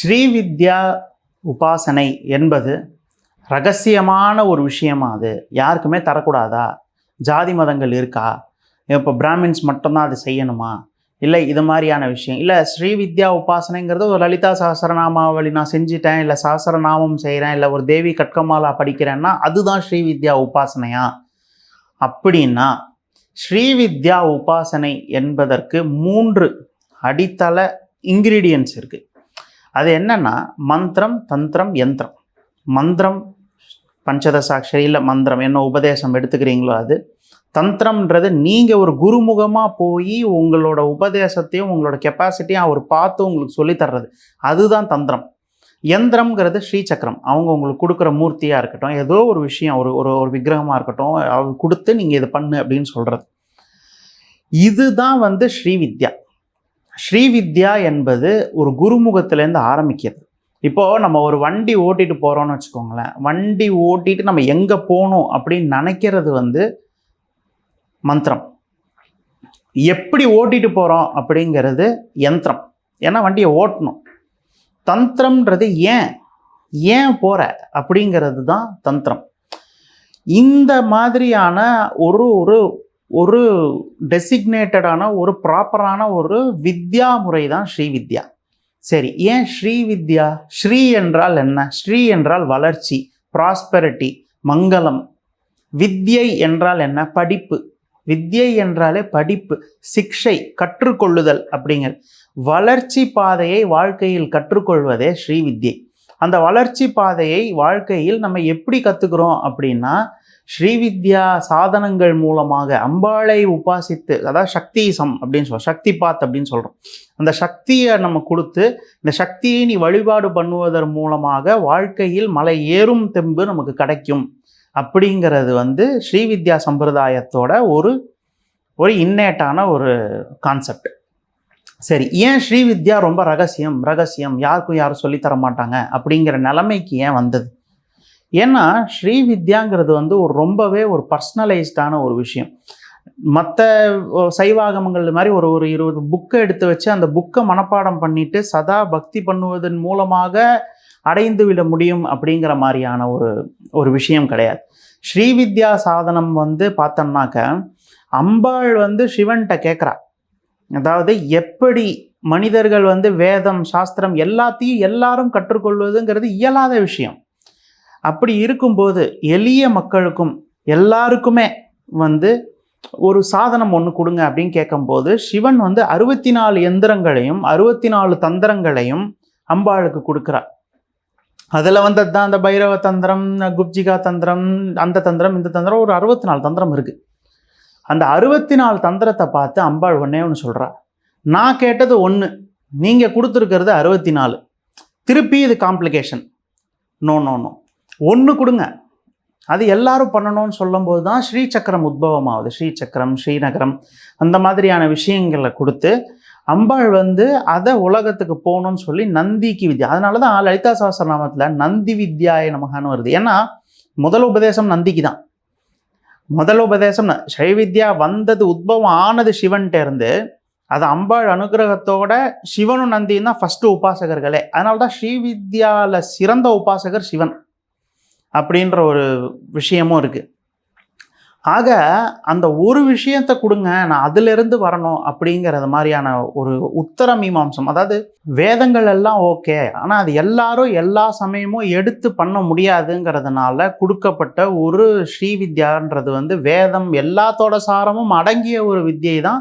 ஸ்ரீவித்யா உபாசனை என்பது ரகசியமான ஒரு விஷயமா அது. யாருக்குமே தரக்கூடாதா? ஜாதி மதங்கள் இருக்கா? இப்போ பிராமின்ஸ் மட்டும்தான் அது செய்யணுமா? இல்லை இது மாதிரியான விஷயம். இல்லை ஸ்ரீவித்யா உபாசனைங்கிறது ஒரு லலிதா சாஸ்திரநாமாவளி நான் செஞ்சிட்டேன் இல்லை சாஸ்திரநாமம் செய்கிறேன் இல்லை ஒரு தேவி கட்கமாலா படிக்கிறேன்னா அதுதான் ஸ்ரீவித்யா உபாசனையா? அப்படின்னா ஸ்ரீவித்யா உபாசனை என்பதற்கு மூன்று அடித்தள இன்க்ரீடியன்ஸ் இருக்குது அது என்னென்னா மந்திரம் தந்திரம் யந்திரம். மந்திரம் பஞ்சதசாட்சரி இல்லை மந்திரம் என்ன உபதேசம் எடுத்துக்கிறீங்களோ அது. தந்திரம்ன்றது நீங்கள் ஒரு குருமுகமாக போய் உங்களோட உபதேசத்தையும் உங்களோட கெப்பாசிட்டியும் அவர் பார்த்து உங்களுக்கு சொல்லித்தர்றது அதுதான் தந்திரம். யந்திரம்ங்கிறது ஸ்ரீசக்கரம். அவங்க உங்களுக்கு கொடுக்குற மூர்த்தியாக இருக்கட்டும் ஏதோ ஒரு விஷயம் ஒரு ஒரு ஒரு விக்கிரகமாக இருக்கட்டும் அவங்க கொடுத்து நீங்கள் இதை பண்ணு அப்படின்னு சொல்கிறது இதுதான் வந்து ஸ்ரீவித்யா ஸ்ரீவித்யா என்பது ஒரு குருமுகத்திலேருந்து ஆரம்பிக்கிறது. இப்போது நம்ம ஒரு வண்டி ஓட்டிட்டு போகிறோம்னு வச்சுக்கோங்களேன். வண்டி ஓட்டிட்டு நம்ம எங்கே போகணும் அப்படின்னு நினைக்கிறது வந்து மந்திரம். எப்படி ஓட்டிட்டு போகிறோம் அப்படிங்கிறது யந்திரம். ஏன்னா வண்டியை ஓட்டணும். தந்திரம்ன்றது ஏன்? ஏன் போகிற அப்படிங்கிறது தான் தந்திரம். இந்த மாதிரியான ஒரு ஒரு ஒரு டெசிக்னேட்டடான ஒரு ப்ராப்பரான ஒரு வித்யா முறை தான் ஸ்ரீவித்யா சரி ஏன் ஸ்ரீ வித்யா? ஸ்ரீ என்றால் என்ன? ஸ்ரீ என்றால் வளர்ச்சி ப்ராஸ்பெரிட்டி மங்களம். வித்யை என்றால் என்ன? படிப்பு. வித்யை என்றாலே படிப்பு சிக்ஷை கற்றுக்கொள்ளுதல் அப்படிங்கிற. வளர்ச்சி பாதையை வாழ்க்கையில் கற்றுக்கொள்வதே ஸ்ரீ வித்யை. அந்த வளர்ச்சி பாதையை வாழ்க்கையில் நம்ம எப்படி கற்றுக்குறோம் அப்படின்னா ஸ்ரீவித்யா சாதனங்கள் மூலமாக அம்பாளை உபாசித்து அதாவது சக்தி சம் அப்படின்னு சொல்கிறோம் சக்தி பாத் அப்படின்னு சொல்கிறோம் அந்த சக்தியை நம்ம கொடுத்து இந்த சக்தியை நீ வழிபாடு பண்ணுவதன் மூலமாக வாழ்க்கையில் மலை ஏறும் தெம்பு நமக்கு கிடைக்கும். அப்படிங்கிறது வந்து ஸ்ரீவித்யா சம்பிரதாயத்தோட ஒரு ஒரு இன்னேட்டான ஒரு கான்செப்ட் சரி ஏன் ஸ்ரீவித்யா ரொம்ப ரகசியம் ரகசியம்? யாருக்கும் யாரும் சொல்லித்தர மாட்டாங்க அப்படிங்கிற நிலைமைக்கு ஏன் வந்தது? ஏன்னா ஸ்ரீவித்யாங்கிறது வந்து ஒரு ரொம்பவே ஒரு பர்சனலைஸ்டான ஒரு விஷயம். மற்ற சைவாகமங்கள் மாதிரி ஒரு ஒரு இருபது புக்கை எடுத்து வச்சு அந்த புக்கை மனப்பாடம் பண்ணிட்டு சதா பக்தி பண்ணுவதன் மூலமாக அடைந்து விட முடியும் அப்படிங்கிற மாதிரியான ஒரு ஒரு விஷயம் கிடையாது. ஸ்ரீவித்யா சாதனம் வந்து பார்த்தோம்னாக்க அம்பாள் வந்து சிவன்கிட்ட கேட்குறா. அதாவது எப்படி மனிதர்கள் வந்து வேதம் சாஸ்திரம் எல்லாத்தையும் எல்லாரும் கற்றுக்கொள்வதுங்கிறது இயலாத விஷயம். அப்படி இருக்கும்போது எளிய மக்களுக்கும் எல்லாருக்குமே வந்து ஒரு சாதனம் ஒன்று கொடுங்க அப்படின்னு கேட்கும்போது சிவன் வந்து அறுபத்தி நாலு எந்திரங்களையும் அறுபத்தி நாலு தந்திரங்களையும் அம்பாளுக்கு கொடுக்குறார். அதில் வந்தது தான் அந்த பைரவ தந்திரம் குப்ஜிகா தந்திரம் அந்த தந்திரம் இந்த தந்திரம் ஒரு அறுபத்தி நாலு தந்திரம் இருக்குது அந்த அறுபத்தி நாலு தந்திரத்தை பார்த்து அம்பாள் ஒன்றே ஒன்று சொல்கிறா நான் கேட்டது ஒன்று நீங்கள் கொடுத்துருக்கிறது அறுபத்தி நாலு திருப்பி இது காம்ப்ளிகேஷன் நோ நோ நோ ஒன்று கொடுங்க. அது எல்லாரும் பண்ணணும்னு சொல்லும்போது தான் ஸ்ரீ சக்கரம் உத்பவம் ஆகுது ஸ்ரீசக்கரம் ஸ்ரீநகரம் அந்த மாதிரியான விஷயங்களை கொடுத்து அம்பாள் வந்து அதை உலகத்துக்கு போகணும்னு சொல்லி நந்திக்கு வித்யா அதனால தான் லலிதா சகஸ்ரநாமத்தில் நந்தி வித்யாய நமகான்னு வருது. ஏன்னா முதல் உபதேசம் நந்திக்கு தான். முதல் உபதேசம் சைவித்யா வந்தது உத்பவம் ஆனது சிவன்கிட்ட இருந்து அது அம்பாள் அனுகிரகத்தோட சிவனும் நந்தியும் தான் ஃபஸ்ட்டு உபாசகர்களே. அதனால தான் ஸ்ரீவித்யாவில் சிறந்த உபாசகர் சிவன். அப்படின்ற ஒரு விஷயமும் இருக்குது ஆக அந்த ஒரு விஷயத்தை கொடுங்க நான் அதிலிருந்து வரணும் அப்படிங்கிறது மாதிரியான ஒரு உத்தர மீமாம்சம். அதாவது வேதங்கள் எல்லாம் ஓகே ஆனால் அது எல்லாரும் எல்லா சமயமும் எடுத்து பண்ண முடியாதுங்கிறதுனால கொடுக்கப்பட்ட ஒரு ஸ்ரீவித்யான்றது வந்து வேதம் எல்லாத்தோட சாரமும் அடங்கிய ஒரு வித்யை தான்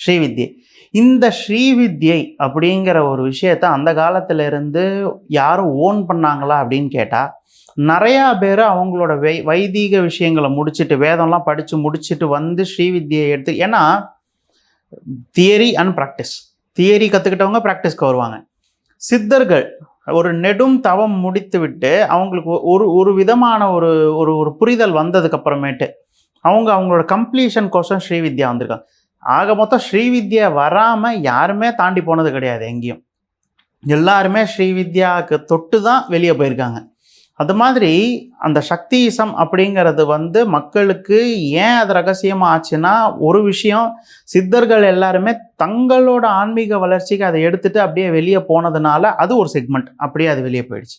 ஸ்ரீவித்யை இந்த ஸ்ரீவித்யை அப்படிங்கிற ஒரு விஷயத்த அந்த காலத்தில் இருந்து யாரும் ஓன் பண்ணாங்களா அப்படின்னு கேட்டால் நிறையா பேர் அவங்களோட வை வைதீக விஷயங்களை முடிச்சுட்டு வேதம்லாம் படித்து முடிச்சுட்டு வந்து ஸ்ரீவித்யை எடுத்து ஏன்னா தியரி அண்ட் ப்ராக்டிஸ் தியரி கற்றுக்கிட்டவங்க ப்ராக்டிஸ்க்கு வருவாங்க. சித்தர்கள் ஒரு நெடும் தவம் முடித்து விட்டு அவங்களுக்கு ஒரு ஒரு விதமான ஒரு ஒரு ஒரு புரிதல் வந்ததுக்கு அப்புறமேட்டு அவங்க அவங்களோட கம்ப்ளீஷன் கோசம் ஸ்ரீவித்யா வந்திருக்காங்க. ஆக மொத்தம் ஸ்ரீவித்யா வராமல் யாருமே தாண்டி போனது கிடையாது எங்கேயும். எல்லாருமே ஸ்ரீவித்யாவுக்கு தொட்டு தான் வெளியே போயிருக்காங்க. அது மாதிரி அந்த சக்தியிசம் அப்படிங்கிறது வந்து மக்களுக்கு ஏன் அது ரகசியமாக ஆச்சுன்னா ஒரு விஷயம் சித்தர்கள் எல்லாருமே தங்களோட ஆன்மீக வளர்ச்சிக்கு அதை எடுத்துகிட்டு அப்படியே வெளியே போனதுனால அது ஒரு செக்மெண்ட் அப்படியே அது வெளியே போயிடுச்சு.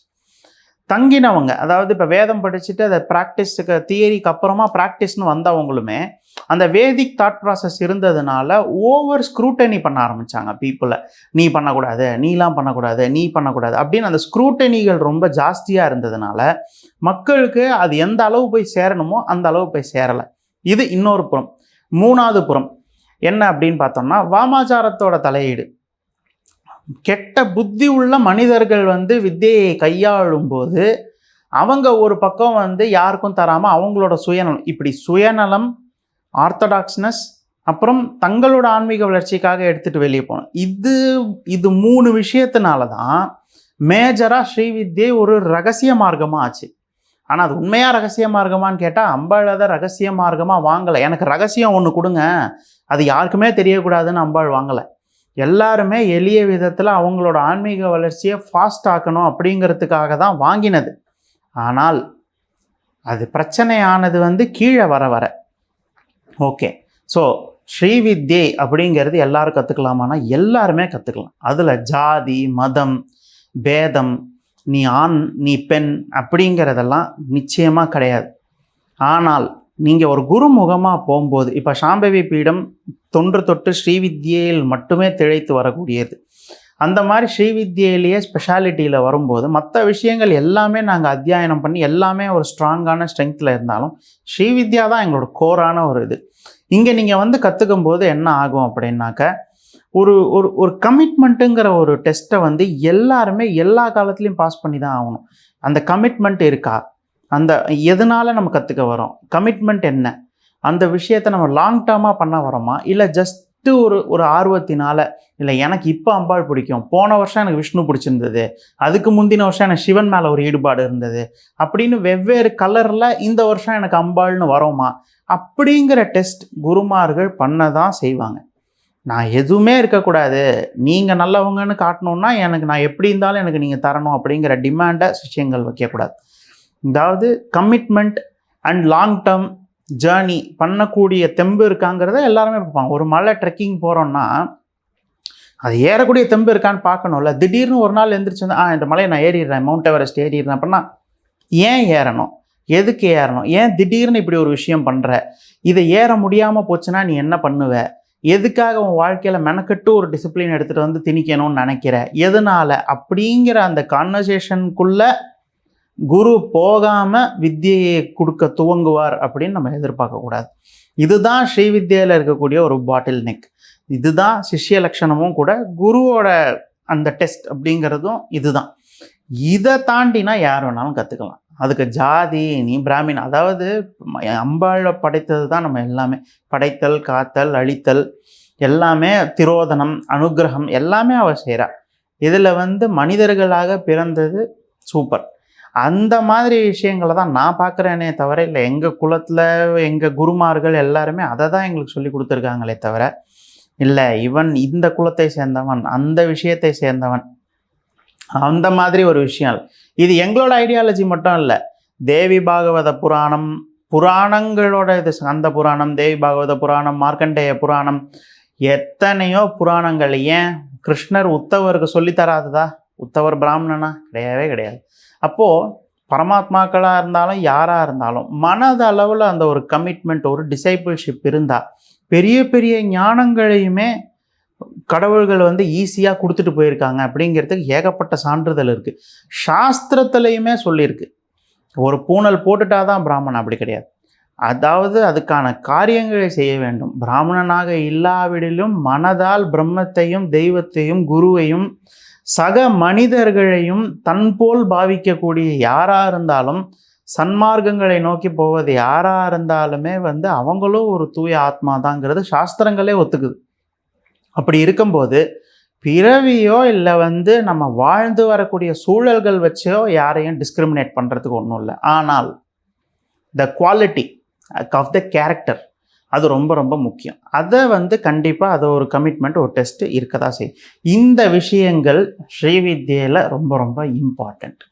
தங்கினவங்க அதாவது இப்போ வேதம் படிச்சுட்டு அதை ப்ராக்டிஸுக்கு தியரிக்கு அப்புறமா ப்ராக்டிஸ்னு வந்தவங்களுமே அந்த வேதிக் தாட் ப்ராசஸ் இருந்ததுனால ஓவர் ஸ்க்ரூட்டனி பண்ண ஆரம்பித்தாங்க பீப்புளை நீ பண்ணக்கூடாது நீலாம் பண்ணக்கூடாது நீ பண்ணக்கூடாது அப்படின்னு அந்த ஸ்க்ரூட்டனிகள் ரொம்ப ஜாஸ்தியாக இருந்ததுனால மக்களுக்கு அது எந்த அளவு போய் சேரணுமோ அந்த அளவு போய் சேரலை. இது இன்னொரு புறம். மூணாவது புறம். என்ன அப்படின்னு பார்த்தோம்னா வாமாச்சாரத்தோட தலையீடு. கெட்ட புத்தி உள்ள மனிதர்கள் வந்து வித்தியை கையாளும் போது அவங்க ஒரு பக்கம் வந்து யாருக்கும் தராமல் அவங்களோட சுயநலம் இப்படி சுயநலம் ஆர்த்தடாக்ஸ்னஸ் அப்புறம் தங்களோட ஆன்மீக வளர்ச்சிக்காக எடுத்துகிட்டு வெளியே போகணும் இது இது மூணு விஷயத்தினால தான் மேஜராக ஸ்ரீவித்யை ஒரு ரகசிய மார்க்கமாக ஆச்சு. ஆனால் அது உண்மையாக ரகசிய மார்க்கமானு கேட்டால் அம்பாள் அதை ரகசிய மார்க்கமாக வாங்கலை. எனக்கு ரகசியம் ஒன்று கொடுங்க. அது யாருக்குமே தெரியக்கூடாதுன்னு அம்பாள் வாங்கலை. எல்லாருமே எளிய விதத்தில் அவங்களோட ஆன்மீக வளர்ச்சியை ஃபாஸ்ட் ஆக்கணும் அப்படிங்கிறதுக்காக தான் வாங்கினது. ஆனால் அது பிரச்சனையானது வந்து கீழே வர வர. ஓகே. ஸோ ஸ்ரீவித்யை அப்படிங்கிறது எல்லாரும் கற்றுக்கலாமான்னா எல்லாருமே கற்றுக்கலாம் அதில் ஜாதி மதம் பேதம் நீ ஆண் நீ பெண் அப்படிங்கிறதெல்லாம் நிச்சயமாக கிடையாது. ஆனால் நீங்கள் ஒரு குருமுகமாக போகும்போது இப்போ சாம்பவி பீடம் தொன்று தொட்டு ஸ்ரீவித்யையில் மட்டுமே திளைத்து வரக்கூடியது. அந்த மாதிரி ஸ்ரீவித்யிலேயே ஸ்பெஷாலிட்டியில் வரும்போது மற்ற விஷயங்கள் எல்லாமே நாங்கள் அத்தியாயனம் பண்ணி எல்லாமே ஒரு ஸ்ட்ராங்கான ஸ்ட்ரென்த்தில் இருந்தாலும் ஸ்ரீவித்யா தான் எங்களோட கோரான ஒரு இது. இங்கே நீங்கள் வந்து கற்றுக்கும் போது என்ன ஆகும் அப்படின்னாக்க ஒரு ஒரு ஒரு கமிட்மெண்ட்டுங்கிற ஒரு டெஸ்ட்டை வந்து எல்லாருமே எல்லா காலத்துலேயும் பாஸ் பண்ணி தான் ஆகணும். அந்த கமிட்மெண்ட் இருக்கா? அந்த எதனால் நம்ம கற்றுக்க வரோம் கமிட்மெண்ட் என்ன? அந்த விஷயத்தை நம்ம லாங் டேர்மாக பண்ண வரோமா இல்லை ஜஸ்ட்டு ஒரு ஒரு ஆர்வத்தினால? இல்லை எனக்கு இப்போ அம்பாள் பிடிக்கும். போன வருஷம் எனக்கு விஷ்ணு பிடிச்சிருந்தது. அதுக்கு முந்தின வருஷம் எனக்கு சிவன் மேலே ஒரு ஈடுபாடு இருந்தது. அப்படின்னு வெவ்வேறு கலரில் இந்த வருஷம் எனக்கு அம்பாள்னு வரோமா அப்படிங்கிற டெஸ்ட் குருமார்கள் பண்ண தான் செய்வாங்க. நான் எதுவுமே இருக்கக்கூடாது. நீங்கள் நல்லவங்கன்னு காட்டணுன்னா எனக்கு நான் எப்படி இருந்தாலும் எனக்கு நீங்கள் தரணும் அப்படிங்கிற டிமாண்டை விஷயங்கள் வைக்கக்கூடாது. அதாவது commitment and long term journey பண்ணக்கூடிய தெம்பு இருக்காங்கிறத எல்லாருமே பார்ப்பாங்க. ஒரு மலை ட்ரெக்கிங் போகிறோன்னா அது ஏறக்கூடிய தெம்பு இருக்கான்னு பார்க்கணும்ல. திடீர்னு ஒரு நாள் எந்திரிச்சு வந்து ஆ இந்த மலையை நான் ஏறிடுறேன் மவுண்ட் எவரெஸ்ட் ஏறிடுறேன் அப்படின்னா ஏன் ஏறணும்? எதுக்கு ஏறணும்? ஏன் திடீர்னு இப்படி ஒரு விஷயம் பண்ணுற இதை ஏற முடியாமல் போச்சுன்னா நீ என்ன பண்ணுவ? எதுக்காக உன் வாழ்க்கையில் மெனக்கட்டு ஒரு டிசிப்ளின் எடுத்துகிட்டு வந்து திணிக்கணும்னு நினைக்கிற? எதனால்? அப்படிங்கிற அந்த கான்வர்சேஷனுக்குள்ளே குரு போகாமல் வித்தியையை கொடுக்க துவங்குவார் அப்படின்னு நம்ம எதிர்பார்க்கக்கூடாது இதுதான் ஸ்ரீ வித்யாவில் இருக்கக்கூடிய ஒரு பாட்டில் நெக். இதுதான் சிஷ்ய லட்சணமும் கூட குருவோட அந்த டெஸ்ட் அப்படிங்கிறதும் இதுதான். இதை தாண்டினா யார் வேணாலும் கற்றுக்கலாம் அதுக்கு ஜாதி நீ பிராமின் அதாவது அம்பாளை படைத்தது தான் நம்ம எல்லாமே. படைத்தல் காத்தல் அழித்தல் எல்லாமே திரோதனம் அனுகிரகம் எல்லாமே அவள் செய்கிறா இதில் வந்து மனிதர்களாக பிறந்தது சூப்பர். அந்த மாதிரி விஷயங்களை தான் நான் பார்க்குறேனே தவிர இல்லை எங்கள் குலத்தில் எங்கள் குருமார்கள் எல்லாருமே அதை தான் எங்களுக்கு சொல்லி கொடுத்துருக்காங்களே தவிர இல்லை இவன் இந்த குலத்தை சேர்ந்தவன் அந்த விஷயத்தை சேர்ந்தவன் அந்த மாதிரி ஒரு விஷயம். இது எங்களோட ஐடியாலஜி மட்டும் இல்லை தேவி பாகவத புராணம் புராணங்களோட இது அந்த புராணம் தேவி பாகவத புராணம் மார்க்கண்டேய புராணம் எத்தனையோ புராணங்கள். ஏன்? கிருஷ்ணர் உத்தவருக்கு சொல்லித்தராததா உத்தவர் பிராமணனா? கிடையவே கிடையாது. அப்போது பரமாத்மாக்களாக இருந்தாலும் யாராக இருந்தாலும் மனதளவில் அந்த ஒரு கமிட்மெண்ட் ஒரு டிசைபிள்ஷிப் இருந்தால் பெரிய பெரிய ஞானங்களையுமே கடவுள்கள் வந்து ஈஸியாக கொடுத்துட்டு போயிருக்காங்க அப்படிங்கிறதுக்கு ஏகப்பட்ட சான்றிதழ் இருக்குது சாஸ்திரத்துலேயுமே சொல்லியிருக்கு. ஒரு பூனல் போட்டுட்டா தான் பிராமணன் அப்படி கிடையாது. அதாவது அதுக்கான காரியங்களை செய்ய வேண்டும். பிராமணனாக இல்லாவிடிலும் மனதால் பிரம்மத்தையும் தெய்வத்தையும் குருவையும் சக மனிதர்களையும் தன் போல் பாவிக்கக்கூடிய யாராக இருந்தாலும் சன்மார்க்கங்களை நோக்கி போவது யாராக இருந்தாலுமே வந்து அவங்களும் ஒரு தூய ஆத்மா தாங்கிறது சாஸ்திரங்களே ஒத்துக்குது. அப்படி இருக்கும்போது பிறவியோ இல்லை வந்து நம்ம வாழ்ந்து வரக்கூடிய சூழல்கள் வச்சோ யாரையும் டிஸ்கிரிமினேட் பண்ணுறதுக்கு ஒன்றும் இல்லை. ஆனால் the quality of the character அது ரொம்ப ரொம்ப முக்கியம். அதை வந்து கண்டிப்பாக அது ஒரு கமிட்மெண்ட் ஒரு டெஸ்ட்டு இருக்க தான் செய்யும். இந்த விஷயங்கள் ஸ்ரீவித்யில் ரொம்ப ரொம்ப இம்பார்ட்டண்ட்